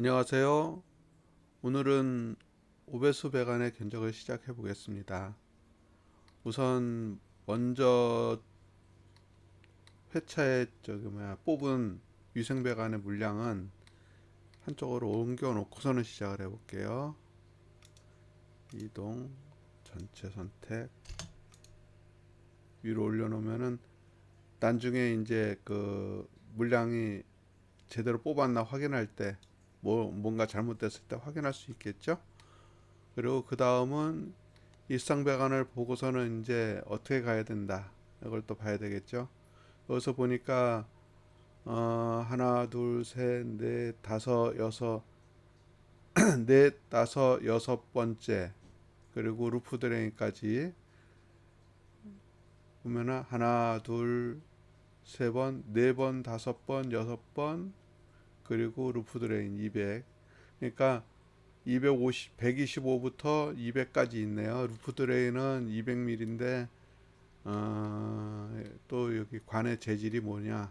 안녕하세요. 오늘은 오배수 배관의 견적을 시작해 보겠습니다. 우선 먼저 회차에 저기 뭐야 뽑은 위생 배관의 물량은 한쪽으로 옮겨 놓고서는 시작을 해 볼게요. 이동 전체 선택 위로 올려 놓으면은 나중에 이제 그 물량이 제대로 뽑았나 확인할 때 뭐 뭔가 잘못됐을 때 확인할 수 있겠죠. 그리고 그 다음은 일상 배관을 보고서는 이제 어떻게 가야 된다. 이걸 또 봐야 되겠죠. 여기서 보니까 어, 하나, 둘, 셋, 넷, 다섯, 여섯, 넷, 다섯, 여섯 번째 그리고 루프 드레인까지 보면은 하나, 둘, 세 번, 네 번, 다섯 번, 여섯 번 그리고 루프 드레인 200. 그러니까 250, 125부터 200까지 있네요. 루프 드레인은 200mm인데 어, 또 여기 관의 재질이 뭐냐?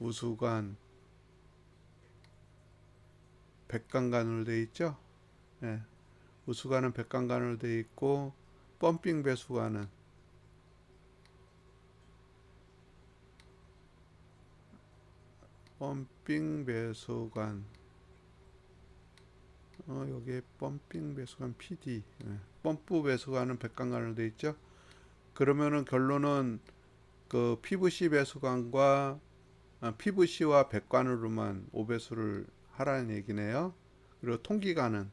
우수관 백강관으로 돼 있죠? 예. 우수관은 백강관으로 돼 있고 펌핑 배수관은 펌핑 배수관. 어 여기에 펌핑 배수관 PD 예. 펌프 배수관은 백강관으로 돼 있죠? 그러면은 결론은 그 PVC 배수관과 아, PVC와 백관으로만 오배수를 하라는 얘기네요. 그리고 통기관은?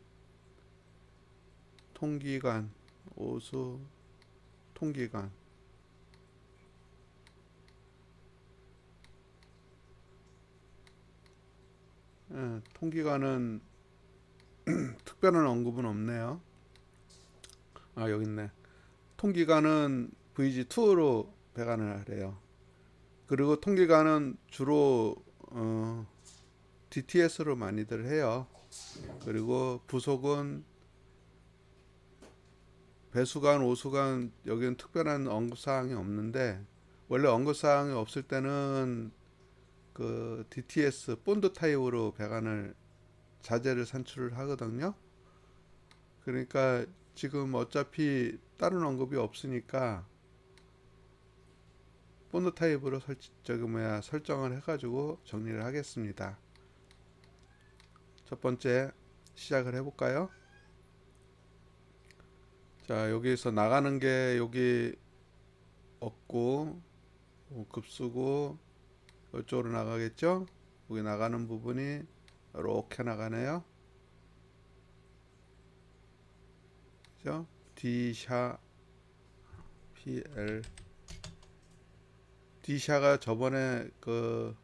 통기관 오수 통기관 예, 통기관은 특별한 언급은 없네요. 아 여기 있네. 통기관은 VG2로 배관을 하래요. 그리고 통기관은 주로 어, DTS로 많이들 해요. 그리고 부속은 배수관, 오수관 여기는 특별한 언급 사항이 없는데 원래 언급 사항이 없을 때는 그 DTS 본드 타입으로 배관을 자재를 산출을 하거든요. 그러니까 지금 어차피 다른 언급이 없으니까 본드 타입으로 설 저기 뭐야 설정을 해가지고 정리를 하겠습니다. 첫 번째 시작을 해볼까요? 자 여기서 나가는 게 여기 없고 어, 급수고 이쪽으로 나가겠죠? 여기 나가는 부분이 이렇게 나가네요. 그죠? D샤 PL D샤가 저번에 그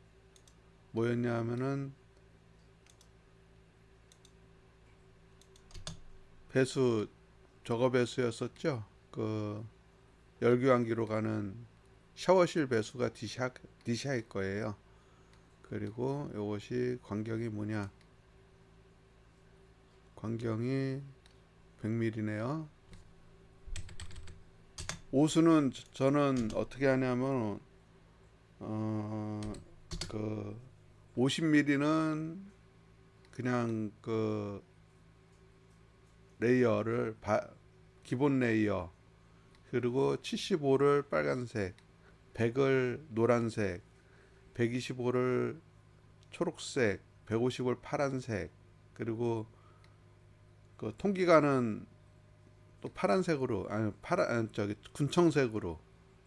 뭐였냐 하면은 배수 저거 배수였었죠. 그 열교환기로 가는 샤워실 배수가 D샤 D샤일 거예요. 그리고 이것이 광경이 뭐냐? 광경이 100mm네요. 오수는 저- 저는 어떻게 하냐면 어그 50mm는 그냥 그 레이어를 바, 기본 레이어 그리고 75를 빨간색 100을 노란색 125를 초록색 150을 파란색 그리고 그 통기관은 또 파란색으로 아니 파란 아니, 저기 군청색으로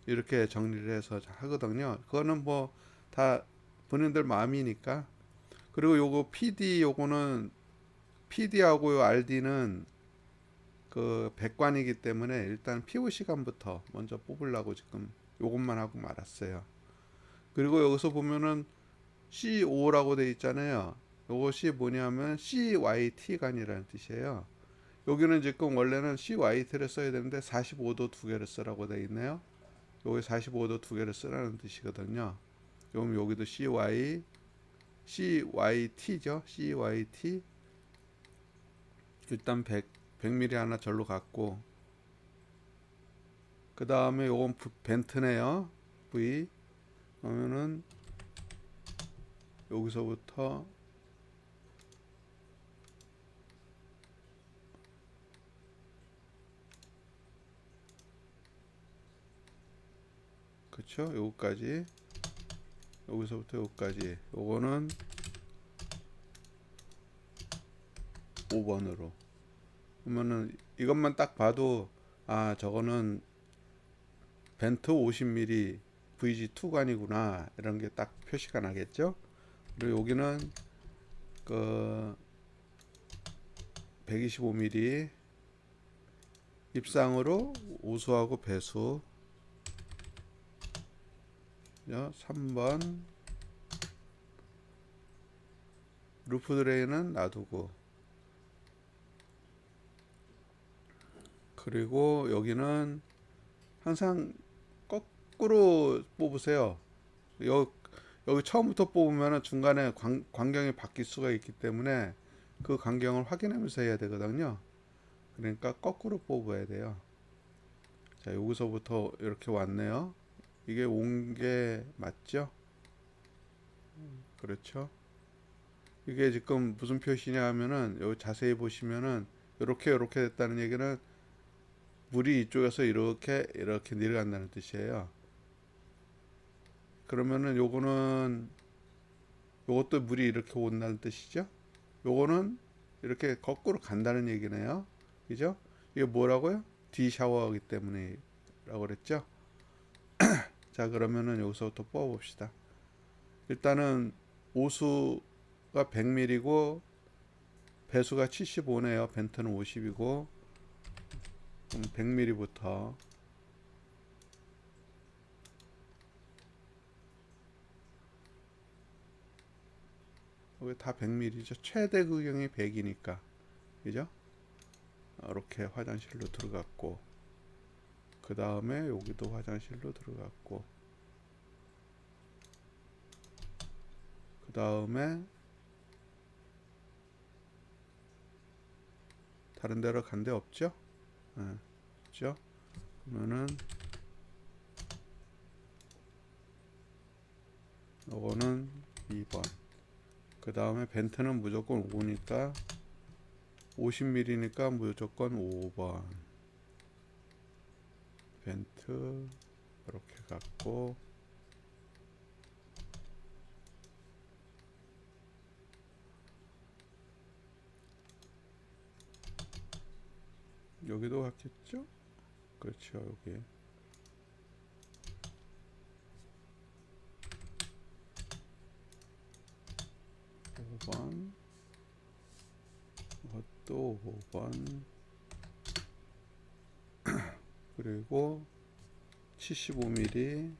이렇게 정리를 해서 하거든요. 그거는 뭐 다 본인들 마음이니까. 그리고 요거 PD 요거는 PD하고 요 RD는 그 백관이기 때문에 일단 피부 시간부터 먼저 뽑으려고 지금 요것만 하고 말았어요. 그리고 여기서 보면은 C5라고 돼 있잖아요. 요것이 뭐냐면 CYT간이라는 뜻이에요. 여기는 지금 원래는 CYT를 써야 되는데 45도 두 개를 쓰라고 돼 있네요. 여기 45도 두 개를 쓰라는 뜻이거든요. 그럼 여기도 CY CYT죠. CYT 일단 100 100mm 하나 절로 갖고 그 다음에 요건 벤트네요. V. 그러면은 여기서부터 그쵸? 요거까지. 여기서부터 여기까지. 요거는 5번으로. 그러면은 이것만 딱 봐도 아 저거는 벤트 50mm VG2 관이구나 이런 게 딱 표시가 나겠죠? 그리고 여기는 그 125mm 입상으로 우수하고 배수. 자, 3번. 루프 드레인은 놔두고. 그리고 여기는 항상 거꾸로 뽑으세요 여, 여기 처음부터 뽑으면 중간에 관, 광경이 바뀔 수가 있기 때문에 그 광경을 확인하면서 해야 되거든요 그러니까 거꾸로 뽑아야 돼요 자 여기서부터 이렇게 왔네요 이게 온 게 맞죠? 그렇죠? 이게 지금 무슨 표시냐 하면은 여기 자세히 보시면은 이렇게 이렇게 됐다는 얘기는 물이 이쪽에서 이렇게 이렇게 내려간다는 뜻이에요. 그러면은 요거는 요것도 물이 이렇게 온다는 뜻이죠? 요거는 이렇게 거꾸로 간다는 얘기네요. 그죠? 이게 뭐라고요? D 샤워하기 때문이라고 그랬죠? 자 그러면은 여기서부터 뽑아 봅시다 일단은 오수가 100mm고 배수가 75네요 벤트는 50이고 100mm부터 다 100mm죠 최대 구경이 100이니까 그죠 이렇게 화장실로 들어갔고 그 다음에 여기도 화장실로 들어갔고 그 다음에 다른 데로 간 데 없죠? 네, 없죠? 그러면은 요거는 2번 그 다음에 벤트는 무조건 5니까 50mm니까 무조건 5번 벤트 이렇게 갖고 여기도 갔겠죠? 그렇죠 여기 오번 이것도 5번 그리고 75mm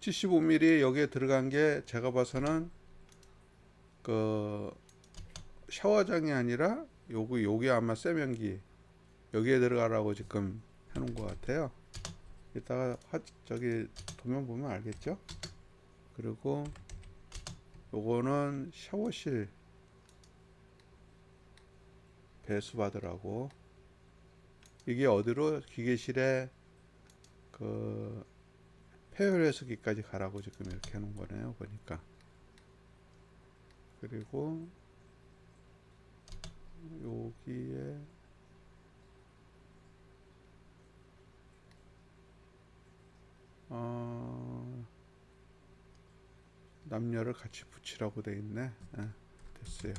(75mm) 여기에 들어간 게 제가 봐서는 그 샤워장이 아니라 요거 요게 아마 세면기 여기에 들어가라고 지금 해놓은 것 같아요. 이따가 화, 저기 도면 보면 알겠죠? 그리고 요거는 샤워실 배수 받으라고. 이게 어디로? 기계실에 그 폐열 해수기까지 가라고 지금 이렇게 해놓은 거네요 보니까. 그리고 여기에 어, 남녀를 같이 붙이라고 돼 있네. 예, 됐어요.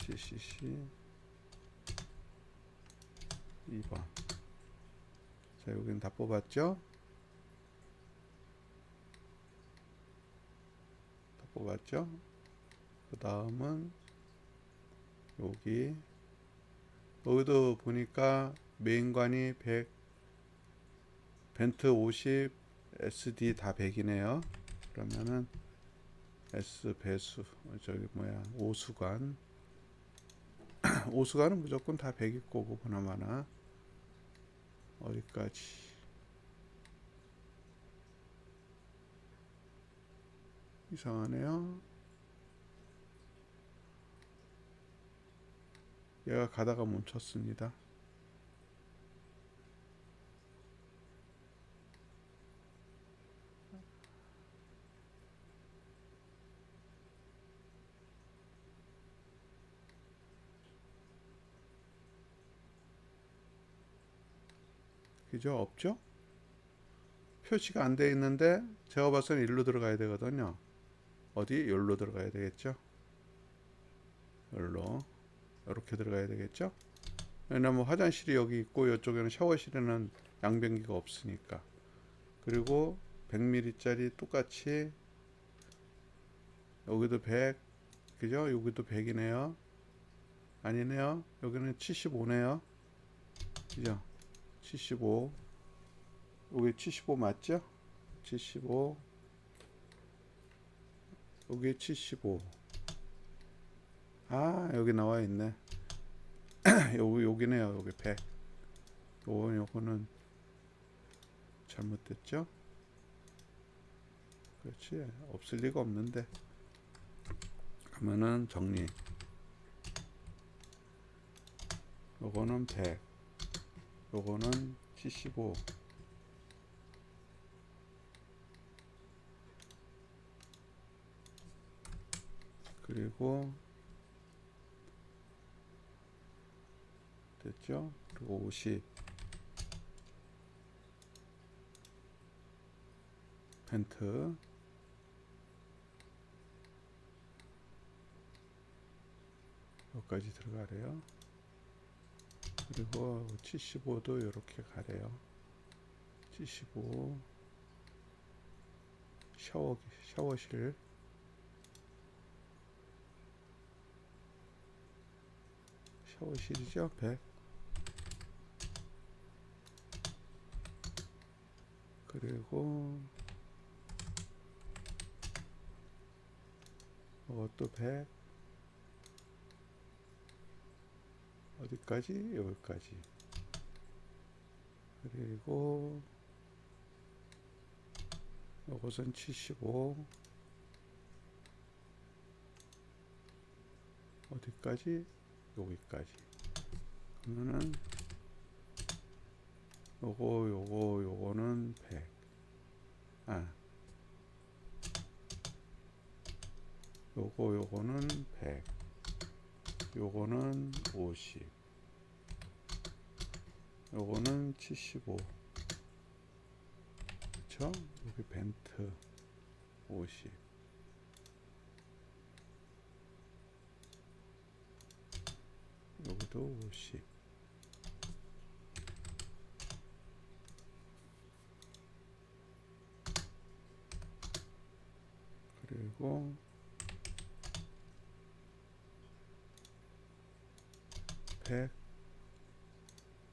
CCC 2번. 자 여기는 다 뽑았죠 뽑았죠? 그 다음은 여기. 여기도 보니까 메인관이 100 벤트 50 SD 다 100이네요. 그러면은 S 배수 저기 뭐야 오수관. 오수관은 무조건 다 100일 거고 보나마나. 어디까지 이상하네요. 얘가 가다가 멈췄습니다. 그죠? 없죠? 표시가 안 돼 있는데 제가 봐서는 일로 들어가야 되거든요. 어디? 여기로 들어가야 되겠죠? 여기로 이렇게 들어가야 되겠죠? 왜냐면 화장실이 여기 있고 이쪽에는 샤워실에는 양변기가 없으니까 그리고 100ml짜리 똑같이 여기도 100 그죠? 여기도 100이네요 아니네요 여기는 75네요 그죠? 75 여기 75 맞죠? 75 여기 75 아 여기 나와 있네. 여기 여기네요 여기 100 요거 요거는 잘못됐죠? 그렇지. 없을 리가 없는데. 그러면은 정리. 요거는 100 요거는 75 그리고 됐죠? 그리고 50 펜트 여기까지 들어가래요. 그리고 75도 이렇게 가래요. 75 샤워 샤워실 샤워실이죠 100 그리고 이것도 100 어디까지? 여기까지. 그리고 이것은 75 어디까지 여기까지. 그러면은 요거 요거 요거는 100 아. 요거 요거는 100 요거는 50 요거는 75 그쵸? 여기 벤트 50 여기도 50 그리고 백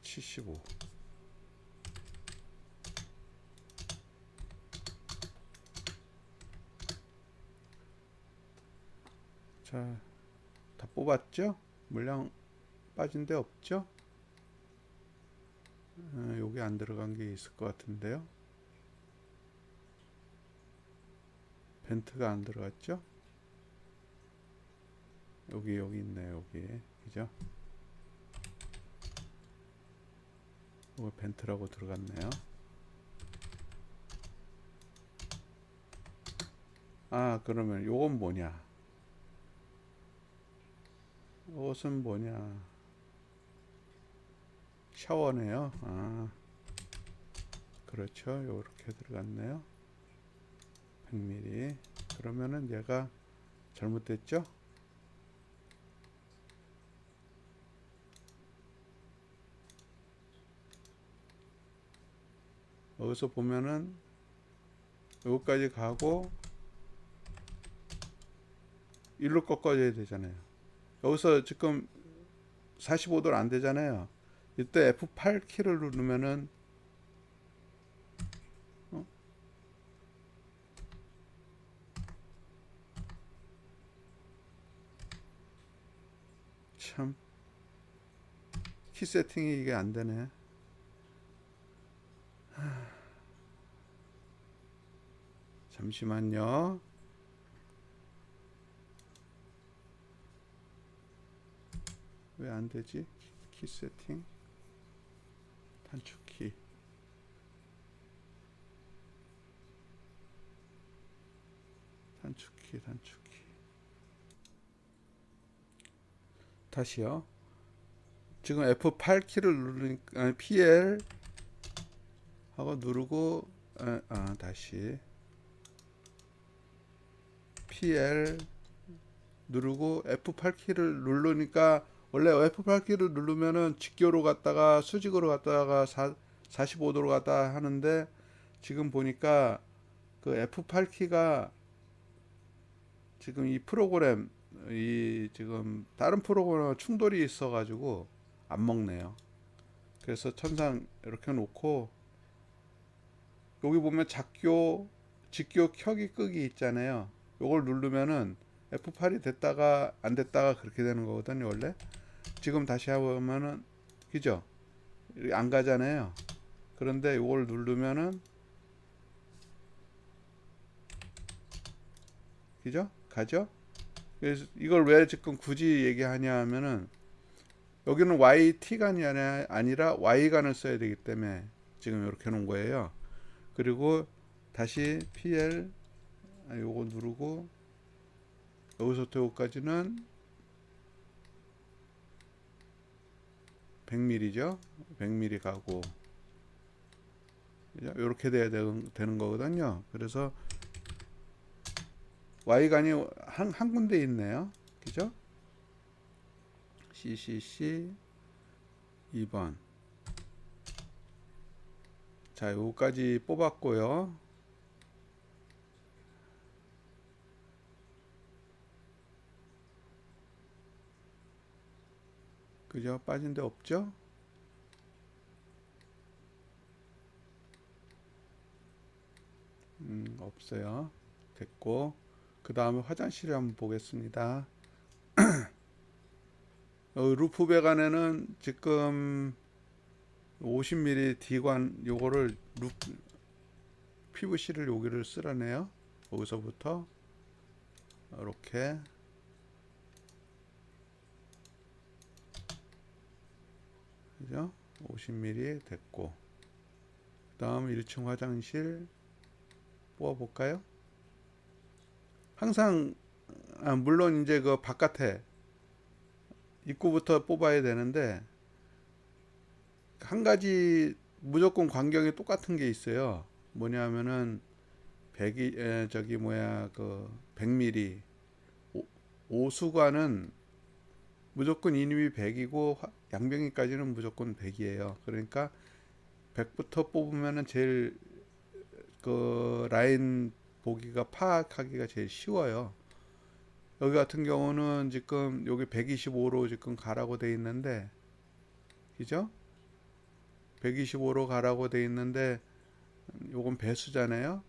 칠십오 자, 다 뽑았죠? 물량 빠진 데 없죠? 어, 여기 안 들어간 게 있을 것 같은데요. 벤트가 안 들어갔죠? 여기 여기 있네 여기 그죠? 이거 벤트라고 들어갔네요. 아 그러면 요건 뭐냐? 이것은 뭐냐? 샤워네요. 아 그렇죠. 요렇게 들어갔네요. 100ml 그러면은 얘가 잘못됐죠? 여기서 보면은 여기까지 가고 일로 꺾어줘야 되잖아요. 여기서 지금 45도로 안 되잖아요. 이때 F8키를 누르면은 어? 참 키 세팅이 이게 안 되네. 잠시만요. 왜 안 되지? 키 세팅. 단축키 단축 키 단축 키. 다시요. 지금 F8 키를 누르니까 아니, PL 하고 누르고 아, 아 다시. PL 누르고 F8 키를 누르니까 원래 F8 키를 누르면은 직교로 갔다가 수직으로 갔다가 4, 45도로 갔다 하는데 지금 보니까 그 F8 키가 지금 이 프로그램 이 지금 다른 프로그램과 충돌이 있어 가지고 안 먹네요. 그래서 천상 이렇게 놓고 여기 보면 작교 직교 켜기 끄기 있잖아요. 요걸 누르면은 F8이 됐다가 안 됐다가 그렇게 되는 거거든요, 원래. 지금 다시 해보면은 그죠? 안 가잖아요. 그런데 요걸 누르면은 그죠? 가죠? 그래서 이걸 왜 지금 굳이 얘기하냐 하면은 여기는 YT간이 아니라, Y간을 써야 되기 때문에 지금 이렇게 놓은 거예요. 그리고 다시 PL 아, 요거 누르고 여기서부터 여기까지는 100mm죠. 100mm 가고 이렇게 돼야 되는, 되는 거거든요. 그래서 Y간이 한, 한 군데 있네요. 그죠? CCC 2번 자 요거까지 뽑았고요 그죠? 빠진 데 없죠? 음, 없어요. 됐고 그 다음에 화장실을 한번 보겠습니다. 어, 루프 배관에는 지금 50mm D관 요거를 루프 PVC를 여기를 쓰라네요. 여기서부터 이렇게 그죠? 50mm 됐고 그 다음 1층 화장실 뽑아 볼까요? 항상 아, 물론 이제 그 바깥에 입구부터 뽑아야 되는데 한 가지 무조건 광경이 똑같은 게 있어요. 뭐냐면은 100이 에, 저기 뭐야 그 100mm 오, 오수관은 무조건 이님이 100이고 양병이까지는 무조건 100이에요. 그러니까 100부터 뽑으면은 제일 그 라인 보기가 파악하기가 제일 쉬워요. 여기 같은 경우는 지금 여기 125로 지금 가라고 돼 있는데 그죠? 125로 가라고 돼 있는데 요건 배수잖아요.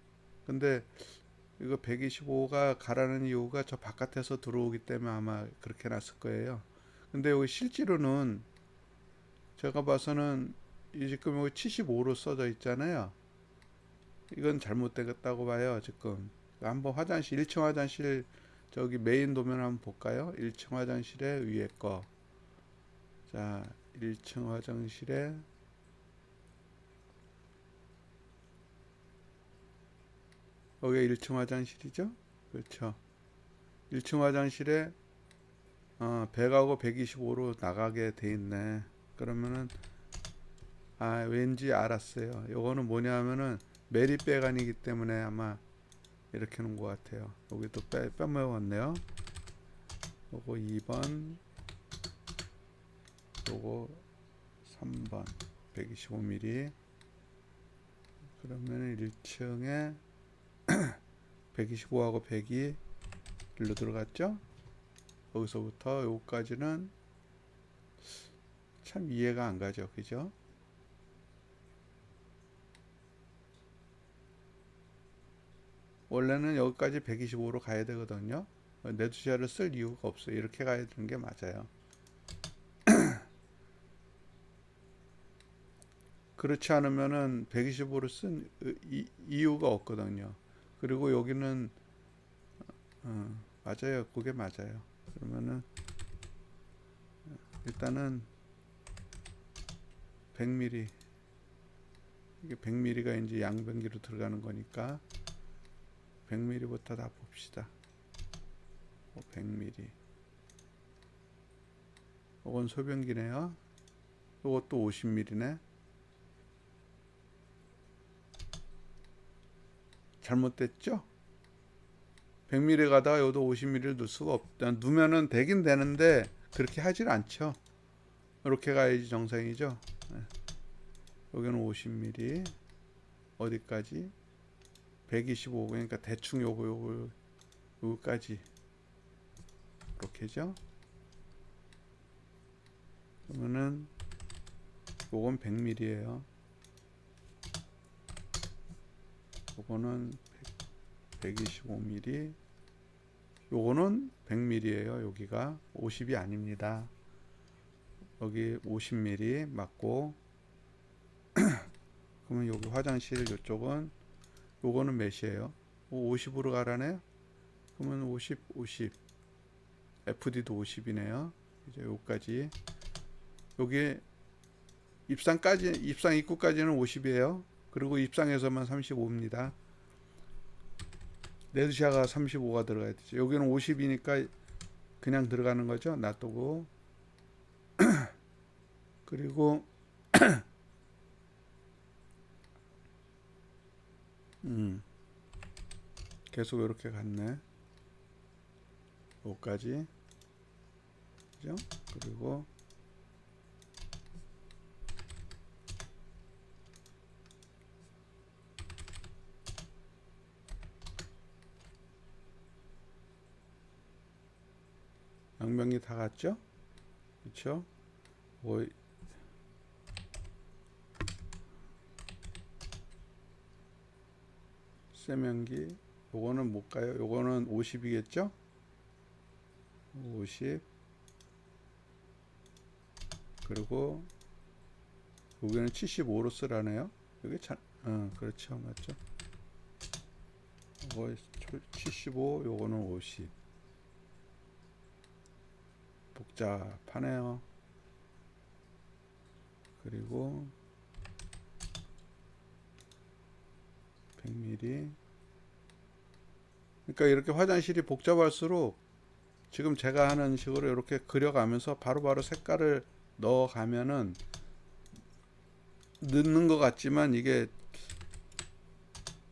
근데 이거 125가 가라는 이유가 저 바깥에서 들어오기 때문에 아마 그렇게 놨을 거예요. 근데 여기 실제로는 제가 봐서는 이 지금 여기 75로 써져 있잖아요. 이건 잘못되겠다고 봐요. 지금 한번 화장실 1층 화장실 저기 메인 도면 한번 볼까요? 1층 화장실에 위에 거. 자, 1층 화장실에 여기가 1층 화장실이죠? 그렇죠. 1층 화장실에 어, 100하고 125로 나가게 돼 있네. 그러면은 아, 왠지 알았어요. 요거는 뭐냐면은 메리 빼간이기 때문에 아마 이렇게 놓은 것 같아요. 여기 또 빼, 빼먹었네요. 요거 2번, 요거 3번, 125mm. 그러면 1층에 125하고 100이 일로 들어갔죠? 여기서부터 요까지는 참 이해가 안 가죠. 그죠? 원래는 여기까지 125로 가야 되거든요. 네두시아를 쓸 이유가 없어요. 이렇게 가야 되는 게 맞아요. 그렇지 않으면은 125를 쓴 이, 이유가 없거든요. 그리고 여기는 어, 맞아요. 그게 맞아요. 그러면은 일단은 100mm 이게 100mm가 이제 양변기로 들어가는 거니까 100mm부터 다 봅시다. 어, 100mm. 이건 소변기네요. 이것도 50mm네. 잘못됐죠? 100mm 가다가 여기도 50mm를 넣을 수가 없다. 누면은 되긴 되는데 그렇게 하질 않죠. 이렇게 가야지 정상이죠. 네. 여기는 50mm 어디까지? 125 그러니까 대충 요거 요거 요거까지 이렇게죠. 그러면은 요건 100mm예요. 요거는 125mm. 요거는 100mm예요. 여기가 50이 아닙니다. 여기 50mm 맞고 그러면 여기 화장실 이쪽은 요거는 몇이에요? 50으로 가라네요. 그러면 50, 50. FD도 50이네요. 이제 여기까지 여기 입상까지 입상 입구까지는 50이에요. 그리고 입상에서만 35입니다. 레드샤가 35가 들어가야 되죠. 여기는 50이니까 그냥 들어가는 거죠. 놔두고 그리고 음 계속 이렇게 갔네. 여기까지 그죠? 그리고 양명이 다 갔죠? 그렇죠? 뭐 세면기 요거는 못 가요. 요거는 50이겠죠? 50 그리고 여기는 75로 쓰라네요. 여기 참, 어, 그렇죠, 맞죠? 요거 75, 요거는 50. 복잡하네요. 그리고 100mm. 그러니까 이렇게 화장실이 복잡할수록 지금 제가 하는 식으로 이렇게 그려가면서 바로바로 색깔을 넣어가면은 넣는 것 같지만 이게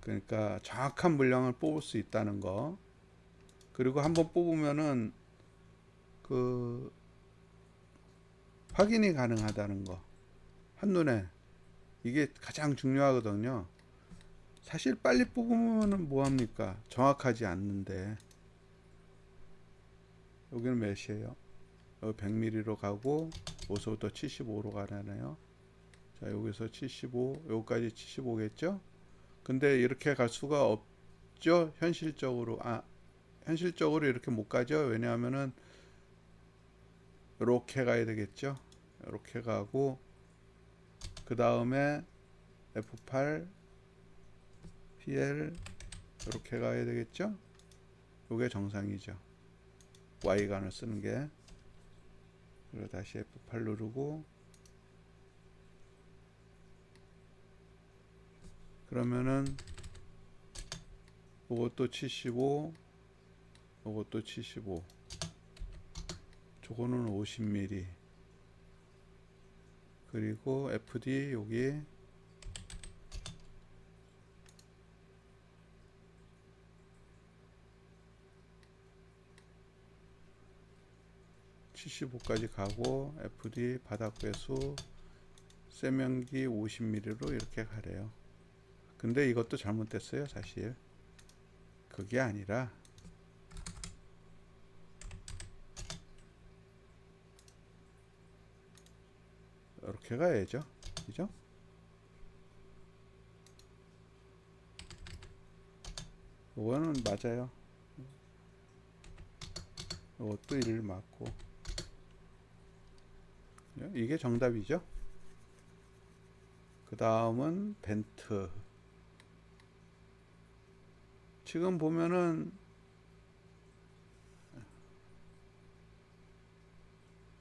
그러니까 정확한 물량을 뽑을 수 있다는 거. 그리고 한번 뽑으면은 그 확인이 가능하다는 거. 한눈에. 이게 가장 중요하거든요. 사실 빨리 뽑으면 뭐합니까? 정확하지 않는데. 여기는 몇이에요? 여기 100mm로 가고 여기서부터 75로 가라네요. 자 여기서 75 여기까지 75겠죠? 근데 이렇게 갈 수가 없죠 현실적으로. 아 현실적으로 이렇게 못 가죠? 왜냐하면은 이렇게 가야 되겠죠. 이렇게 가고 그 다음에 F8 PL 이렇게 가야 되겠죠. 이게 정상이죠. Y간을 쓰는 게 그리고 다시 F8 누르고 그러면은 이것도 75 이것도 75 저거는 50mm 그리고 FD 여기 (75까지) 가고 FD 바닥 배수 세면기 50mm로 이렇게 가래요. 근데 이것도 잘못됐어요 사실. 그게 아니라 이렇게 가야죠. 그죠? 이거는 맞아요. 이것도 1을 맞고 이게 정답이죠. 그 다음은 벤트 지금 보면은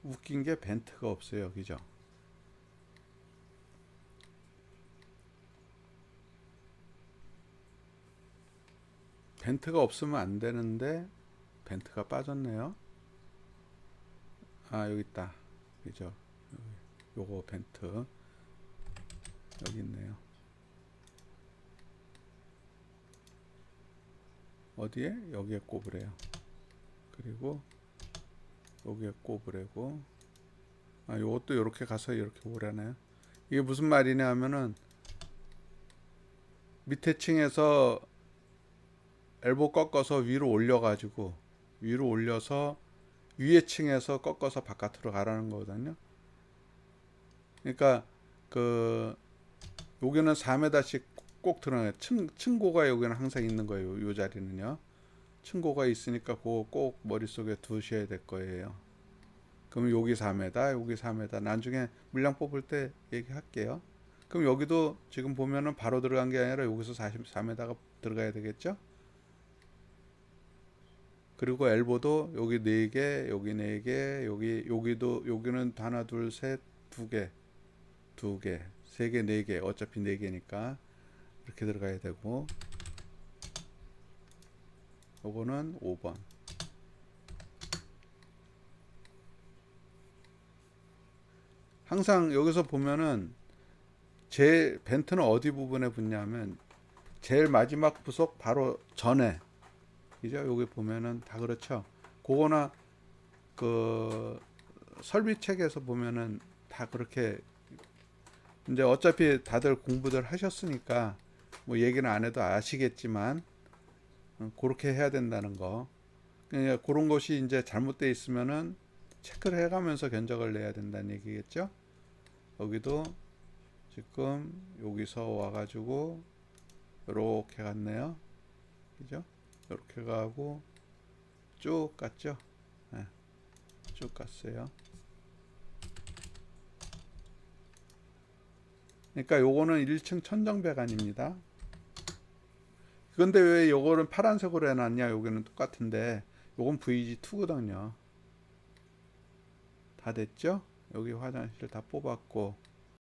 웃긴 게 벤트가 없어요. 그죠? 벤트가 없으면 안 되는데 벤트가 빠졌네요. 아 여기 있다. 그죠? 요거 벤트 여기 있네요. 어디에? 여기에 꼽으래요. 그리고 여기에 꼽으래고 아 요것도 이렇게 가서 이렇게 오라네요. 이게 무슨 말이냐 하면은 밑에 층에서 엘보 꺾어서 위로 올려가지고 위로 올려서 위에 층에서 꺾어서 바깥으로 가라는 거거든요. 그러니까 그 여기는 4m씩 꼭 들어가요. 층 층고가 여기는 항상 있는 거예요. 요 자리는요. 층고가 있으니까 그거 꼭 머릿속에 두셔야 될 거예요. 그럼 여기 4m, 여기 4m. 나중에 물량 뽑을 때 얘기할게요. 그럼 여기도 지금 보면은 바로 들어간 게 아니라 여기서 44m가 들어가야 되겠죠? 그리고 엘보도 여기 4개, 여기 4개, 여기 여기도 여기는 하나, 둘, 셋, 두 개. 두 개, 세 개, 네 개. 어차피 네 개니까 이렇게 들어가야 되고 요거는 5번. 항상 여기서 보면은 제 벤트는 어디 부분에 붙냐면 제일 마지막 부속 바로 전에 그죠? 여기 보면은 다 그렇죠. 그거나 그 설비 책에서 보면은 다 그렇게 이제 어차피 다들 공부들 하셨으니까 뭐 얘기는 안 해도 아시겠지만 어, 그렇게 해야 된다는 거. 그러니까 그런 것이 이제 잘못돼 있으면은 체크를 해가면서 견적을 내야 된다는 얘기겠죠. 여기도 지금 여기서 와가지고 이렇게 갔네요. 그죠? 이렇게 가고 쭉 갔죠. 네, 쭉 갔어요. 그러니까 요거는 1층 천정 배관입니다. 근데 왜 요거는 파란색으로 해놨냐? 여기는 똑같은데 요건 VG2거든요. 다 됐죠? 여기 화장실 다 뽑았고